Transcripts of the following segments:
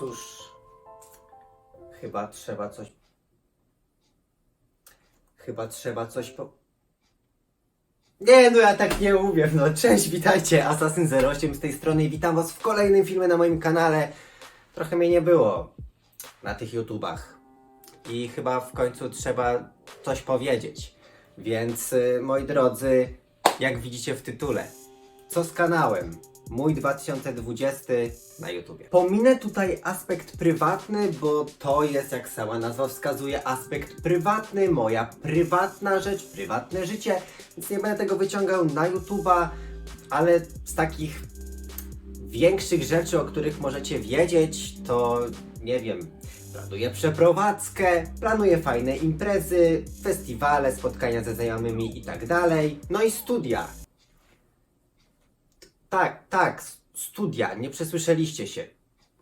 cóż, chyba trzeba coś. Chyba trzeba coś po. Nie, no ja tak nie umiem. No cześć, witajcie, Assassin08 z tej strony i witam was w kolejnym filmie na moim kanale. Trochę mnie nie było na tych YouTubach i chyba w końcu trzeba coś powiedzieć. Więc y, moi drodzy, jak widzicie w tytule, co z kanałem? Mój 2020 na YouTubie. Pominę tutaj aspekt prywatny, bo to jest, jak sama nazwa wskazuje, aspekt prywatny, moja prywatna rzecz, prywatne życie, więc nie będę tego wyciągał na YouTuba, ale z takich większych rzeczy, o których możecie wiedzieć, to nie wiem. Planuję przeprowadzkę, planuję fajne imprezy, festiwale, spotkania ze znajomymi i tak dalej. No i studia. Tak, tak, studia, nie przesłyszeliście się.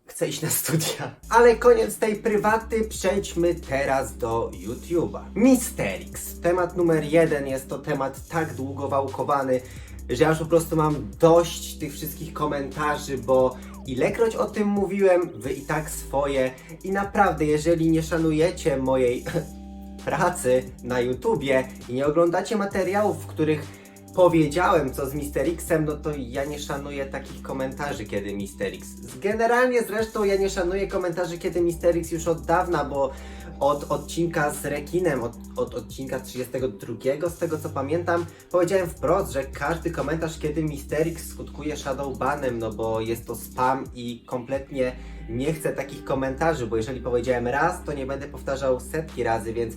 Chcę iść na studia. Ale koniec tej prywaty, przejdźmy teraz do YouTube'a. Misterix. Temat numer jeden jest to temat tak długo wałkowany, że ja już po prostu mam dość tych wszystkich komentarzy, bo ilekroć o tym mówiłem, wy i tak swoje. I naprawdę, jeżeli nie szanujecie mojej pracy na YouTubie i nie oglądacie materiałów, w których powiedziałem co z Misterixem, no to ja nie szanuję takich komentarzy, kiedy Misterix. Generalnie zresztą ja nie szanuję komentarzy, kiedy Misterix już od dawna, bo od odcinka z Rekinem, od, od odcinka 32, z tego co pamiętam, powiedziałem wprost, że każdy komentarz, kiedy Misterix skutkuje Shadowbanem, no bo jest to spam i kompletnie nie chcę takich komentarzy, bo jeżeli powiedziałem raz, to nie będę powtarzał setki razy, więc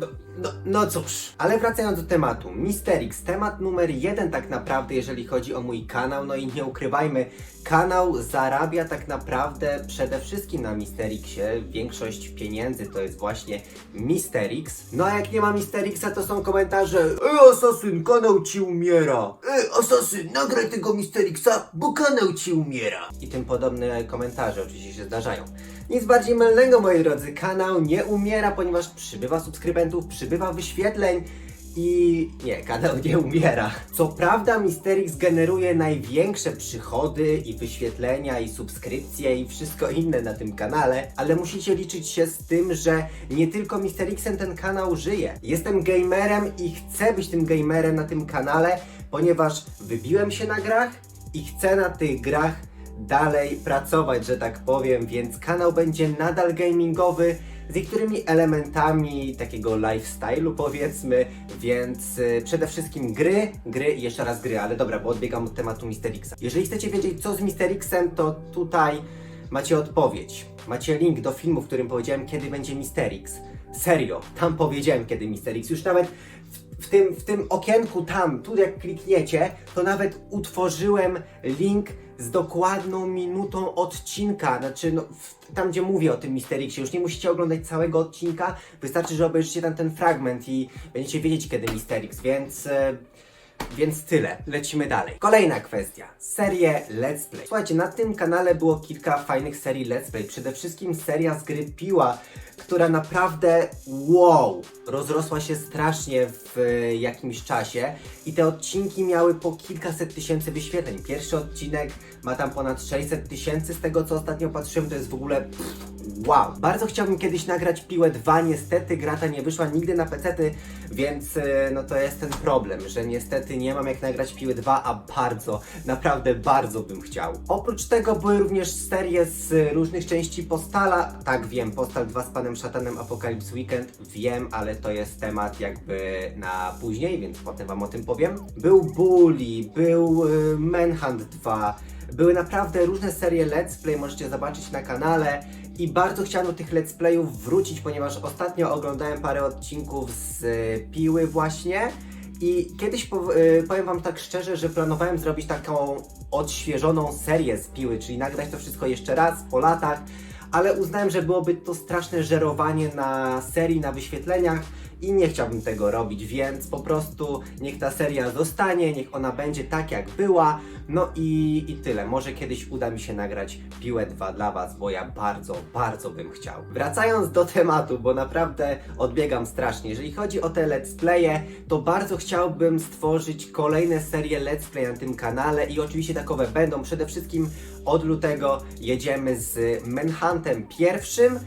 no, no, no cóż, ale wracając do tematu. Misterix, temat numer jeden tak naprawdę, jeżeli chodzi o mój kanał. No i nie ukrywajmy, kanał zarabia tak naprawdę przede wszystkim na Misterixie. Większość pieniędzy to jest właśnie Misterix. No a jak nie ma Misterixa, to są komentarze Ej, Asasyn, kanał ci umiera! Ej, Asasyn, nagraj tego Misterixa, bo kanał ci umiera! I tym podobne komentarze oczywiście się zdarzają. Nic bardziej mylnego, moi drodzy. Kanał nie umiera, ponieważ przybywa subskrybentów, przybywa wyświetleń i nie, kanał nie umiera. Co prawda, Misterix generuje największe przychody i wyświetlenia, i subskrypcje, i wszystko inne na tym kanale, ale musicie liczyć się z tym, że nie tylko Misterixem ten kanał żyje. Jestem gamerem i chcę być tym gamerem na tym kanale, ponieważ wybiłem się na grach i chcę na tych grach dalej pracować, że tak powiem, więc kanał będzie nadal gamingowy z niektórymi elementami takiego lifestyle'u powiedzmy, więc y, przede wszystkim gry, gry i jeszcze raz gry, ale dobra, bo odbiegam od tematu Misterixa. Jeżeli chcecie wiedzieć co z Misterixem, to tutaj macie odpowiedź. Macie link do filmu, w którym powiedziałem kiedy będzie Misterix. Serio, tam powiedziałem kiedy Misterix. Już nawet w, tym, w tym okienku tam, tu jak klikniecie, to nawet utworzyłem link z dokładną minutą odcinka, znaczy no, w, tam gdzie mówię o tym Misterixie, już nie musicie oglądać całego odcinka, wystarczy, że obejrzycie tam ten fragment i będziecie wiedzieć kiedy Misterix, więc... E, więc tyle, lecimy dalej. Kolejna kwestia. Serie Let's Play. Słuchajcie, na tym kanale było kilka fajnych serii Let's Play. Przede wszystkim seria z gry Piła, która naprawdę wow, rozrosła się strasznie w e, jakimś czasie i te odcinki miały po kilkaset tysięcy wyświetleń. Pierwszy odcinek ma tam ponad 600 tysięcy, z tego co ostatnio patrzyłem, to jest w ogóle pff, wow. Bardzo chciałbym kiedyś nagrać Piłę 2, niestety gra ta nie wyszła nigdy na pecety, więc e, no to jest ten problem, że niestety nie mam jak nagrać Piły 2, a bardzo, naprawdę bardzo bym chciał. Oprócz tego były również serie z różnych części Postala, tak wiem, Postal 2 z Panem Szatanem Apocalypse Weekend, wiem, ale to jest temat jakby na później, więc potem wam o tym powiem. Był Bully, był e, Manhunt 2, były naprawdę różne serie Let's Play, możecie zobaczyć na kanale. I bardzo chciałem do tych let's playów wrócić, ponieważ ostatnio oglądałem parę odcinków z e, Piły właśnie. I kiedyś e, powiem wam tak szczerze, że planowałem zrobić taką odświeżoną serię z Piły, czyli nagrać to wszystko jeszcze raz po latach, ale uznałem, że byłoby to straszne żerowanie na serii, na wyświetleniach i nie chciałbym tego robić, więc po prostu niech ta seria zostanie, niech ona będzie tak jak była. No i, i tyle. Może kiedyś uda mi się nagrać Piłę 2 dla Was, bo ja bardzo, bardzo bym chciał. Wracając do tematu, bo naprawdę odbiegam strasznie. Jeżeli chodzi o te let's playe, to bardzo chciałbym stworzyć kolejne serie let's play na tym kanale i oczywiście takowe będą. Przede wszystkim od lutego jedziemy z Manhuntem pierwszym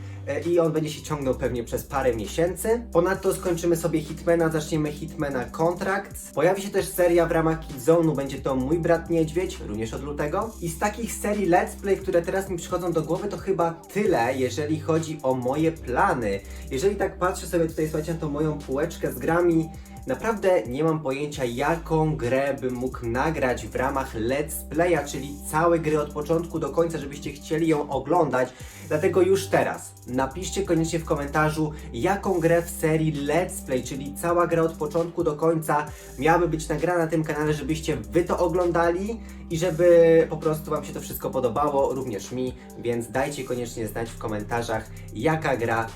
i on będzie się ciągnął pewnie przez parę miesięcy. Ponadto skończymy sobie Hitmana, zaczniemy Hitmana Contracts. Pojawi się też seria w ramach Kidzone'u, będzie to Mój Brat Niedźwiedź, również od lutego. I z takich serii Let's Play, które teraz mi przychodzą do głowy, to chyba tyle, jeżeli chodzi o moje plany. Jeżeli tak patrzę sobie tutaj, słuchajcie, na tą moją półeczkę z grami, Naprawdę nie mam pojęcia, jaką grę bym mógł nagrać w ramach Let's Playa, czyli całej gry od początku do końca, żebyście chcieli ją oglądać. Dlatego już teraz napiszcie koniecznie w komentarzu, jaką grę w serii Let's Play, czyli cała gra od początku do końca miałaby być nagrana na tym kanale, żebyście wy to oglądali i żeby po prostu wam się to wszystko podobało, również mi, więc dajcie koniecznie znać w komentarzach, jaka gra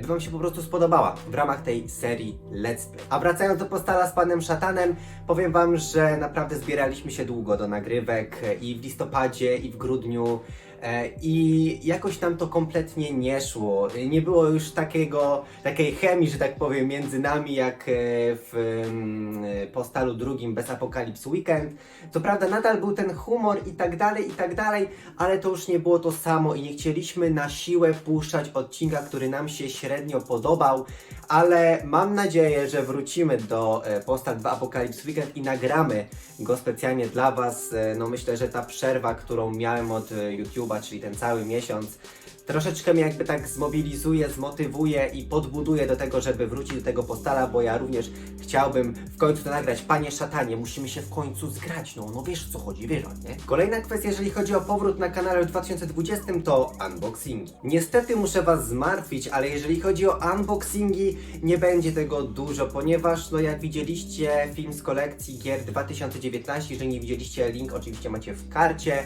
by Wam się po prostu spodobała w ramach tej serii Let's Play. A wracając do postala z panem Szatanem, powiem Wam, że naprawdę zbieraliśmy się długo do nagrywek e, i w listopadzie, i w grudniu. E, I jakoś nam to kompletnie nie szło. Nie było już takiego, takiej chemii, że tak powiem, między nami, jak e, w mm, postalu drugim bez Apocalypse Weekend. Co prawda nadal był ten humor i tak dalej, i tak dalej, ale to już nie było to samo i nie chcieliśmy na siłę puszczać odcinka, który nam się średnio podobał, ale mam nadzieję, że wrócimy do e, Postal 2 Apocalypse Weekend i nagramy go specjalnie dla Was. No myślę, że ta przerwa, którą miałem od e, YouTube'a, czyli ten cały miesiąc, troszeczkę mnie jakby tak zmobilizuje, zmotywuje i podbuduje do tego, żeby wrócić do tego postala, bo ja również chciałbym w końcu to nagrać. Panie szatanie, musimy się w końcu zgrać, no, no wiesz co chodzi, wiesz, nie? Kolejna kwestia, jeżeli chodzi o powrót na kanale w 2020, to unboxingi. Niestety muszę Was zmartwić, ale jeżeli chodzi o unboxingi, nie będzie tego dużo, ponieważ, no jak widzieliście film z kolekcji gier 2019, jeżeli nie widzieliście, link oczywiście macie w karcie.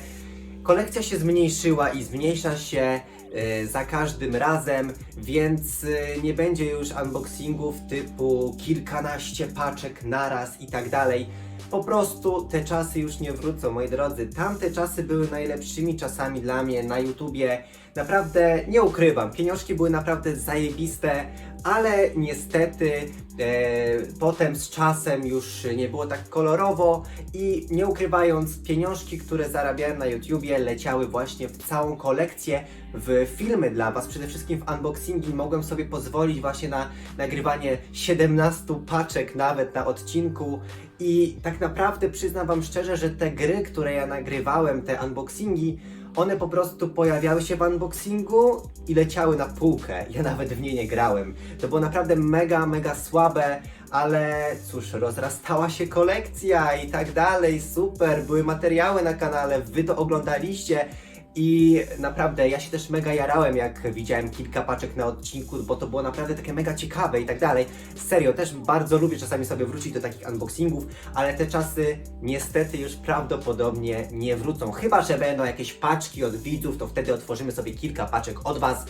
Kolekcja się zmniejszyła i zmniejsza się e, za każdym razem, więc e, nie będzie już unboxingów typu kilkanaście paczek naraz i tak dalej. Po prostu te czasy już nie wrócą, moi drodzy. Tamte czasy były najlepszymi czasami dla mnie na YouTubie. Naprawdę nie ukrywam, pieniążki były naprawdę zajebiste, ale niestety e, potem z czasem już nie było tak kolorowo i nie ukrywając, pieniążki, które zarabiałem na YouTubie leciały właśnie w całą kolekcję, w filmy dla Was, przede wszystkim w unboxingi. Mogłem sobie pozwolić właśnie na nagrywanie 17 paczek nawet na odcinku i tak naprawdę przyznam Wam szczerze, że te gry, które ja nagrywałem, te unboxingi, one po prostu pojawiały się w unboxingu i leciały na półkę. Ja nawet w nie nie grałem. To było naprawdę mega, mega słabe, ale cóż, rozrastała się kolekcja i tak dalej. Super, były materiały na kanale, wy to oglądaliście. I naprawdę ja się też mega jarałem, jak widziałem kilka paczek na odcinku, bo to było naprawdę takie mega ciekawe i tak dalej. Serio, też bardzo lubię czasami sobie wrócić do takich unboxingów, ale te czasy niestety już prawdopodobnie nie wrócą. Chyba, że będą jakieś paczki od widzów, to wtedy otworzymy sobie kilka paczek od Was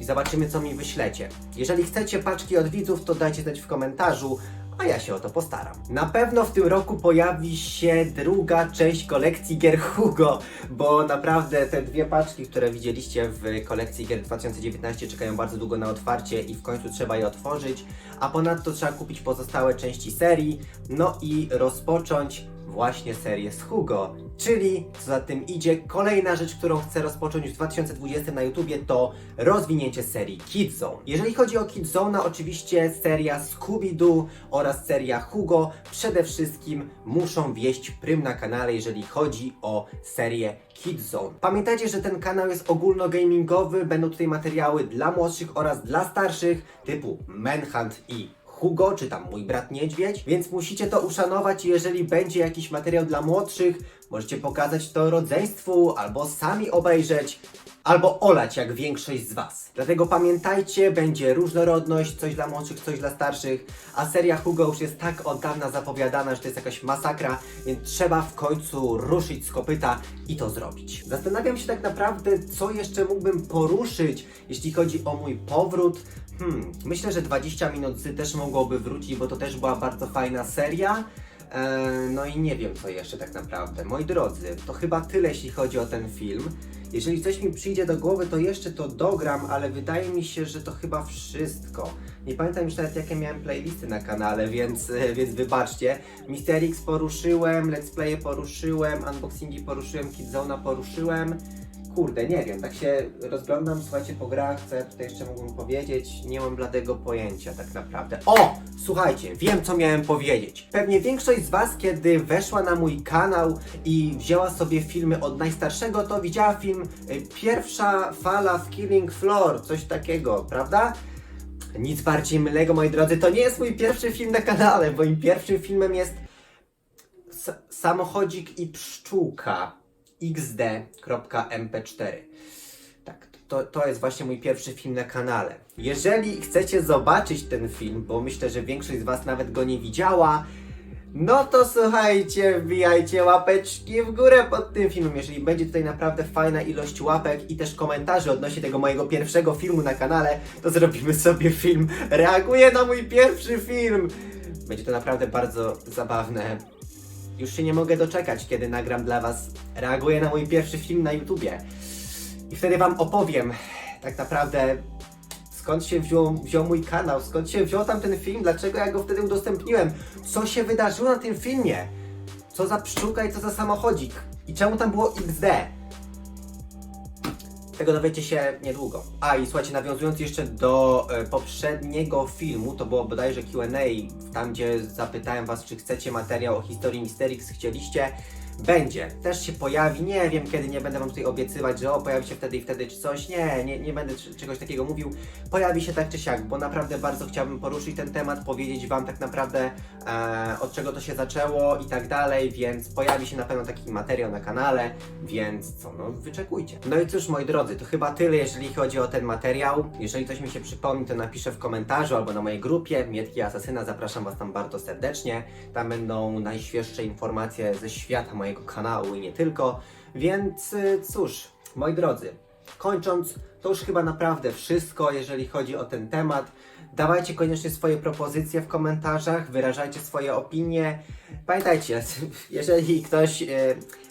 i zobaczymy, co mi wyślecie. Jeżeli chcecie paczki od widzów, to dajcie znać w komentarzu, a ja się o to postaram. Na pewno w tym roku pojawi się druga część kolekcji gier Hugo, bo naprawdę te dwie paczki, które widzieliście w kolekcji gier 2019 czekają bardzo długo na otwarcie i w końcu trzeba je otworzyć, a ponadto trzeba kupić pozostałe części serii, no i rozpocząć właśnie serię z Hugo. Czyli, co za tym idzie, kolejna rzecz, którą chcę rozpocząć w 2020 na YouTubie to rozwinięcie serii Kidzone. Jeżeli chodzi o Kidzona, oczywiście seria Scooby-Doo oraz seria Hugo przede wszystkim muszą wieść prym na kanale, jeżeli chodzi o serię Kidzone. Pamiętajcie, że ten kanał jest ogólnogamingowy, będą tutaj materiały dla młodszych oraz dla starszych, typu Manhunt i Hugo, czy tam mój brat niedźwiedź, więc musicie to uszanować i jeżeli będzie jakiś materiał dla młodszych, możecie pokazać to rodzeństwu, albo sami obejrzeć, albo olać jak większość z Was. Dlatego pamiętajcie, będzie różnorodność, coś dla młodszych, coś dla starszych, a seria Hugo już jest tak od dawna zapowiadana, że to jest jakaś masakra, więc trzeba w końcu ruszyć z kopyta i to zrobić. Zastanawiam się tak naprawdę, co jeszcze mógłbym poruszyć, jeśli chodzi o mój powrót. Hmm, myślę, że 20 minut też mogłoby wrócić, bo to też była bardzo fajna seria. E, no i nie wiem co jeszcze tak naprawdę. Moi drodzy, to chyba tyle jeśli chodzi o ten film. Jeżeli coś mi przyjdzie do głowy, to jeszcze to dogram, ale wydaje mi się, że to chyba wszystko. Nie pamiętam już nawet jakie miałem playlisty na kanale, więc, więc wybaczcie. Mister X poruszyłem, Let's Playe poruszyłem, unboxingi poruszyłem, Kidzona poruszyłem. Kurde, nie wiem, tak się rozglądam, słuchajcie, po grach, co ja tutaj jeszcze mógłbym powiedzieć, nie mam bladego pojęcia tak naprawdę. O! Słuchajcie, wiem co miałem powiedzieć. Pewnie większość z Was, kiedy weszła na mój kanał i wzięła sobie filmy od najstarszego, to widziała film y, Pierwsza fala w Killing Floor, coś takiego, prawda? Nic bardziej mylnego, moi drodzy, to nie jest mój pierwszy film na kanale, moim pierwszym filmem jest Samochodzik i pszczółka xd.mp4. Tak, to, to jest właśnie mój pierwszy film na kanale. Jeżeli chcecie zobaczyć ten film, bo myślę, że większość z Was nawet go nie widziała, no to słuchajcie, wbijajcie łapeczki w górę pod tym filmem. Jeżeli będzie tutaj naprawdę fajna ilość łapek i też komentarzy odnośnie tego mojego pierwszego filmu na kanale, to zrobimy sobie film Reaguję na mój pierwszy film! Będzie to naprawdę bardzo zabawne. Już się nie mogę doczekać, kiedy nagram dla Was Reaguję na mój pierwszy film na YouTubie. I wtedy Wam opowiem tak naprawdę skąd się wziął, wziął mój kanał, skąd się wziął tam ten film, dlaczego ja go wtedy udostępniłem, co się wydarzyło na tym filmie, co za pszczółka i co za samochodzik i czemu tam było XD. Tego dowiecie się niedługo. A i słuchajcie, nawiązując jeszcze do e, poprzedniego filmu, to było bodajże Q&A, tam gdzie zapytałem was, czy chcecie materiał o historii Misterix, chcieliście. Będzie, też się pojawi, nie wiem kiedy, nie będę wam tutaj obiecywać, że o, pojawi się wtedy i wtedy czy coś, nie, nie, nie będę czegoś takiego mówił, pojawi się tak czy siak, bo naprawdę bardzo chciałbym poruszyć ten temat, powiedzieć wam tak naprawdę e, od czego to się zaczęło i tak dalej, więc pojawi się na pewno taki materiał na kanale, więc co, no wyczekujcie. No i cóż moi drodzy, to chyba tyle jeżeli chodzi o ten materiał, jeżeli coś mi się przypomni, to napiszę w komentarzu albo na mojej grupie Mietki Asasyna, zapraszam was tam bardzo serdecznie, tam będą najświeższe informacje ze świata mojego kanału i nie tylko, więc y, cóż, moi drodzy, kończąc, to już chyba naprawdę wszystko, jeżeli chodzi o ten temat. Dawajcie koniecznie swoje propozycje w komentarzach, wyrażajcie swoje opinie. Pamiętajcie, jeżeli ktoś e,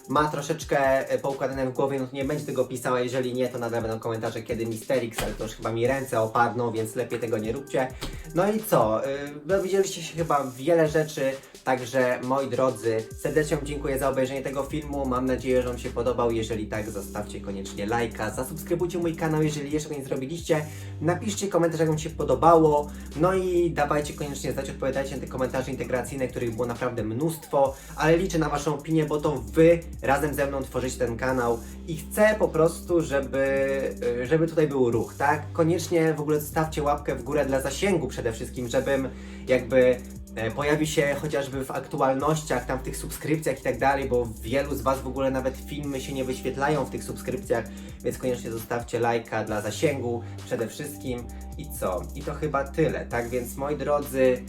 ma troszeczkę e, poukładane w głowie, no to nie będzie tego pisał, a jeżeli nie, to nadal będą komentarze kiedy Misterix, ale to już chyba mi ręce opadną, więc lepiej tego nie róbcie. No i co? E, Dowiedzieliście się chyba wiele rzeczy, także moi drodzy, serdecznie dziękuję za obejrzenie tego filmu. Mam nadzieję, że Wam się podobał. Jeżeli tak, zostawcie koniecznie lajka, zasubskrybujcie mój kanał, jeżeli jeszcze tego nie zrobiliście. Napiszcie komentarz, jak Wam się podobało. No i dawajcie koniecznie znać, odpowiadajcie na te komentarze integracyjne, których było naprawdę mnóstwo, ale liczę na Waszą opinię, bo to Wy razem ze mną tworzycie ten kanał i chcę po prostu, żeby, y, żeby tutaj był ruch, tak? Koniecznie w ogóle zostawcie łapkę w górę dla zasięgu przede wszystkim, żebym jakby e, pojawi się chociażby w aktualnościach, tam w tych subskrypcjach i tak dalej, bo wielu z Was w ogóle nawet filmy się nie wyświetlają w tych subskrypcjach, więc koniecznie zostawcie lajka dla zasięgu przede wszystkim. I co? I to chyba tyle, tak? Więc moi drodzy,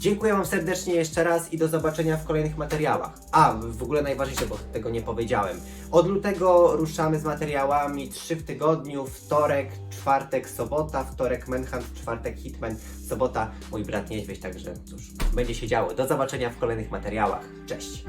dziękuję Wam serdecznie jeszcze raz i do zobaczenia w kolejnych materiałach. A, w ogóle najważniejsze, bo tego nie powiedziałem. Od lutego ruszamy z materiałami 3 w tygodniu, wtorek, czwartek, sobota, wtorek Manhunt, czwartek Hitman, sobota mój brat Niedźwiedź, także cóż, będzie się działo. Do zobaczenia w kolejnych materiałach. Cześć!